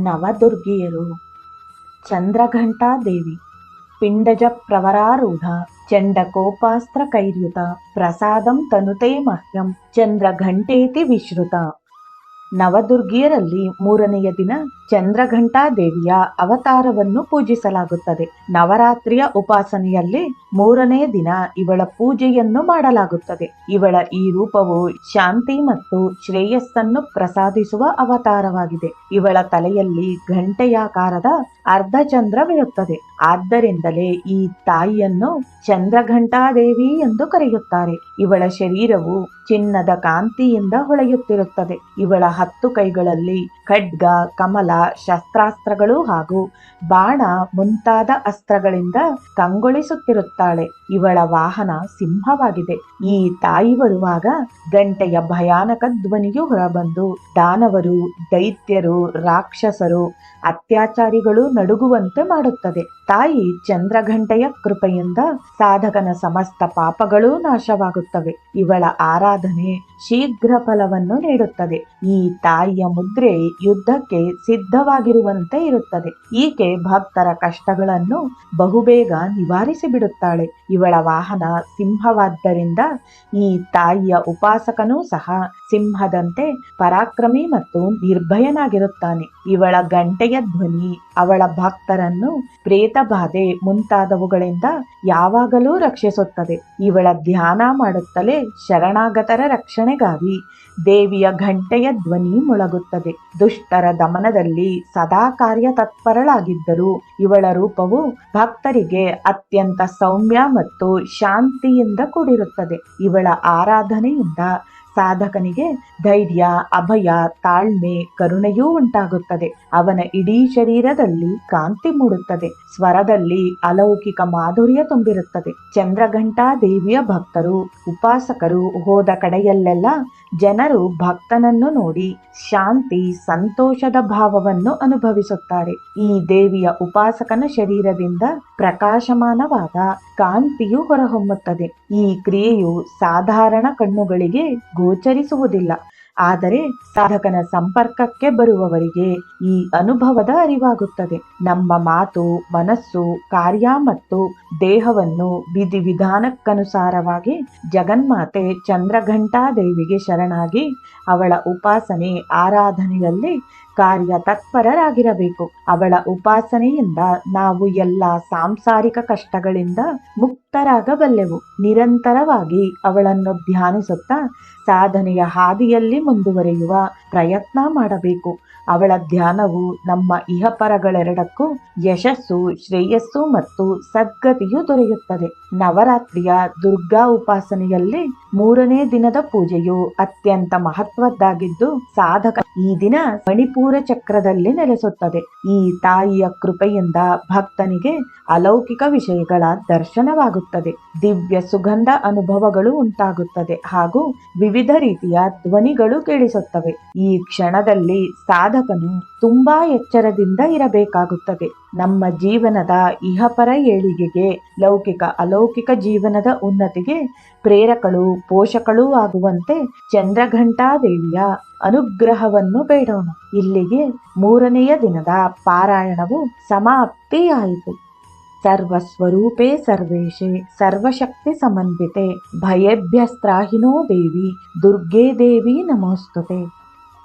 ನವದುರ್ಗಿಯರು ಚಂದ್ರಘಂಟಾದೇವಿ ಪಿಂಡಜ ಪ್ರವರಾರೂಢ ಚಂಡಕೋಪಾಸ್ತ್ರ ಕೈರ್ಯುತ ಪ್ರಸಾದಂ ತನುತೆ ಮಹ್ಯಂ ಚಂದ್ರಘಂಟೇತಿ ವಿಶ್ರುತ ನವದುರ್ಗಿಯರಲ್ಲಿ ಮೂರನೆಯ ದಿನ ಚಂದ್ರಘಂಟಾ ದೇವಿಯ ಅವತಾರವನ್ನು ಪೂಜಿಸಲಾಗುತ್ತದೆ. ನವರಾತ್ರಿಯ ಉಪಾಸನೆಯಲ್ಲಿ ಮೂರನೇ ದಿನ ಇವಳ ಪೂಜೆಯನ್ನು ಮಾಡಲಾಗುತ್ತದೆ. ಇವಳ ಈ ರೂಪವು ಶಾಂತಿ ಮತ್ತು ಶ್ರೇಯಸ್ಸನ್ನು ಪ್ರಸಾದಿಸುವ ಅವತಾರವಾಗಿದೆ. ಇವಳ ತಲೆಯಲ್ಲಿ ಗಂಟೆಯಾಕಾರದ ಅರ್ಧಚಂದ್ರವಿರುತ್ತದೆ ಆದ್ದರಿಂದಲೇ ಈ ತಾಯಿಯನ್ನು ಚಂದ್ರಘಂಟಾದೇವಿ ಎಂದು ಕರೆಯುತ್ತಾರೆ. ಇವಳ ಶರೀರವು ಚಿನ್ನದ ಕಾಂತಿಯಿಂದ ಹೊಳೆಯುತ್ತಿರುತ್ತದೆ. ಇವಳ ಹತ್ತು ಕೈಗಳಲ್ಲಿ ಖಡ್ಗ, ಕಮಲ, ಶಸ್ತ್ರಾಸ್ತ್ರಗಳು ಹಾಗೂ ಬಾಣ ಮುಂತಾದ ಅಸ್ತ್ರಗಳಿಂದ ಕಂಗೊಳಿಸುತ್ತಿರುತ್ತಾಳೆ. ಇವಳ ವಾಹನ ಸಿಂಹವಾಗಿದೆ. ಈ ತಾಯಿ ಬರುವಾಗ ಗಂಟೆಯ ಭಯಾನಕ ಧ್ವನಿಯು ಹೊರಬಂದು ದಾನವರು, ದೈತ್ಯರು, ರಾಕ್ಷಸರು, ಅತ್ಯಾಚಾರಿಗಳು ನಡುಗುವಂತೆ ಮಾಡುತ್ತದೆ. ತಾಯಿ ಚಂದ್ರಘಂಟೆಯ ಕೃಪೆಯಿಂದ ಸಾಧಕನ ಸಮಸ್ತ ಪಾಪಗಳೂ ನಾಶವಾಗುತ್ತವೆ. ಇವಳ ಆರಾಧನೆ ಶೀಘ್ರ ಫಲವನ್ನು ನೀಡುತ್ತದೆ. ಈ ತಾಯಿಯ ಮುದ್ರೆ ಯುದ್ಧಕ್ಕೆ ಸಿದ್ಧವಾಗಿರುವಂತೆ ಇರುತ್ತದೆ. ಈಕೆ ಭಕ್ತರ ಕಷ್ಟಗಳನ್ನು ಬಹುಬೇಗ ನಿವಾರಿಸಿ ಬಿಡುತ್ತಾಳೆ ಇವಳ ವಾಹನ ಸಿಂಹವಾದ್ದರಿಂದ ಈ ತಾಯಿಯ ಉಪಾಸಕನೂ ಸಹ ಸಿಂಹದಂತೆ ಪರಾಕ್ರಮಿ ಮತ್ತು ನಿರ್ಭಯನಾಗಿರುತ್ತಾನೆ. ಇವಳ ಗಂಟೆಯ ಧ್ವನಿ ಅವಳ ಭಕ್ತರನ್ನು ಪ್ರೇತ ಬಾಧೆ ಮುಂತಾದವುಗಳಿಂದ ಯಾವಾಗಲೂ ರಕ್ಷಿಸುತ್ತದೆ. ಇವಳ ಧ್ಯಾನ ಮಾಡುತ್ತಲೇ ಶರಣಾಗತರ ರಕ್ಷಣೆಗಾಗಿ ದೇವಿಯ ಘಂಟೆಯ ಧ್ವನಿ ಮೊಳಗುತ್ತದೆ. ದುಷ್ಟರ ದಮನದಲ್ಲಿ ಸದಾ ಕಾರ್ಯ ತತ್ಪರಳಾಗಿದ್ದರೂ ಇವಳ ರೂಪವು ಭಕ್ತರಿಗೆ ಅತ್ಯಂತ ಸೌಮ್ಯ ಮತ್ತು ಶಾಂತಿಯಿಂದ ಕೂಡಿರುತ್ತದೆ. ಇವಳ ಆರಾಧನೆಯಿಂದ ಸಾಧಕನಿಗೆ ಧೈರ್ಯ, ಅಭಯ, ತಾಳ್ಮೆ, ಕರುಣೆಯೂ ಉಂಟಾಗುತ್ತದೆ. ಅವನ ಇಡೀ ಶರೀರದಲ್ಲಿ ಕಾಂತಿ ಮೂಡುತ್ತದೆ. ಸ್ವರದಲ್ಲಿ ಅಲೌಕಿಕ ಮಾಧುರ್ಯ ತುಂಬಿರುತ್ತದೆ. ಚಂದ್ರಘಂಟಾ ದೇವಿಯ ಭಕ್ತರು, ಉಪಾಸಕರು ಹೋದ ಕಡೆಯಲ್ಲೆಲ್ಲ ಜನರು ಭಕ್ತನನ್ನು ನೋಡಿ ಶಾಂತಿ, ಸಂತೋಷದ ಭಾವವನ್ನು ಅನುಭವಿಸುತ್ತಾರೆ. ಈ ದೇವಿಯ ಉಪಾಸಕನ ಶರೀರದಿಂದ ಪ್ರಕಾಶಮಾನವಾದ ಕಾಂತಿಯು ಹೊರಹೊಮ್ಮುತ್ತದೆ. ಈ ಕ್ರಿಯೆಯು ಸಾಧಾರಣ ಕಣ್ಣುಗಳಿಗೆ ಗೋಚರಿಸುವುದಿಲ್ಲ. ಆದರೆ ಸಾಧಕನ ಸಂಪರ್ಕಕ್ಕೆ ಬರುವವರಿಗೆ ಈ ಅನುಭವದ ಅರಿವಾಗುತ್ತದೆ. ನಮ್ಮ ಮಾತು, ಮನಸ್ಸು, ಕಾರ್ಯ ಮತ್ತು ದೇಹವನ್ನು ವಿಧಿವಿಧಾನಕ್ಕನುಸಾರವಾಗಿ ಜಗನ್ಮಾತೆ ಚಂದ್ರಘಂಟಾ ದೇವಿಗೆ ಶರಣಾಗಿ ಅವಳ ಉಪಾಸನೆ ಆರಾಧನೆಯಲ್ಲಿ ಕಾರ್ಯ ತತ್ಪರರಾಗಿರಬೇಕು. ಅವಳ ಉಪಾಸನೆಯಿಂದ ನಾವು ಎಲ್ಲ ಸಾಂಸಾರಿಕ ಕಷ್ಟಗಳಿಂದ ಮುಕ್ತರಾಗಬಲ್ಲೆವು. ನಿರಂತರವಾಗಿ ಅವಳನ್ನು ಧ್ಯಾನಿಸುತ್ತಾ ಸಾಧನೆಯ ಹಾದಿಯಲ್ಲಿ ಮುಂದುವರಿಯುವ ಪ್ರಯತ್ನ ಮಾಡಬೇಕು. ಅವಳ ಧ್ಯಾನವು ನಮ್ಮ ಇಹಪರಗಳೆರಡಕ್ಕೂ ಯಶಸ್ಸು, ಶ್ರೇಯಸ್ಸು ಮತ್ತು ಸದ್ಗತಿಯು ದೊರೆಯುತ್ತದೆ. ನವರಾತ್ರಿಯ ದುರ್ಗಾ ಉಪಾಸನೆಯಲ್ಲಿ ಮೂರನೇ ದಿನದ ಪೂಜೆಯು ಅತ್ಯಂತ ಮಹತ್ವದ್ದಾಗಿದ್ದು, ಸಾಧಕ ಈ ದಿನ ಮಣಿಪೂರ ಚಕ್ರದಲ್ಲಿ ನೆಲೆಸುತ್ತದೆ. ಈ ತಾಯಿಯ ಕೃಪೆಯಿಂದ ಭಕ್ತನಿಗೆ ಅಲೌಕಿಕ ವಿಷಯಗಳ ದರ್ಶನವಾಗುತ್ತದೆ. ದಿವ್ಯ ಸುಗಂಧ ಅನುಭವಗಳು ಉಂಟಾಗುತ್ತದೆ ಹಾಗೂ ವಿವಿಧ ರೀತಿಯ ಧ್ವನಿಗಳು ಕೇಳಿಸುತ್ತವೆ. ಈ ಕ್ಷಣದಲ್ಲಿ ಸಾಧಕನು ತುಂಬಾ ಎಚ್ಚರದಿಂದ ಇರಬೇಕಾಗುತ್ತದೆ. ನಮ್ಮ ಜೀವನದ ಇಹಪರ ಏಳಿಗೆಗೆ, ಲೌಕಿಕ ಅಲೌಕಿಕ ಜೀವನದ ಉನ್ನತಿಗೆ ಪ್ರೇರಕಳು, ಪೋಷಕಳೂ ಆಗುವಂತೆ ಚಂದ್ರಘಂಟಾದೇವಿಯ ಅನುಗ್ರಹವನ್ನು ಬೇಡೋಣ. ಇಲ್ಲಿಗೆ ಮೂರನೆಯ ದಿನದ ಪಾರಾಯಣವು ಸಮಾಪ್ತಿಯಾಯಿತು. ಸರ್ವಸ್ವರೂಪೇ ಸರ್ವೇಶೆ, ಸರ್ವಶಕ್ತಿ ಸಮನ್ವಿತೆ, ಭಯಭ್ಯಸ್ತ್ರಾಹಿನೋ ದೇವಿ, ದುರ್ಗೆ ದೇವಿ ನಮೋಸ್ತುತೆ.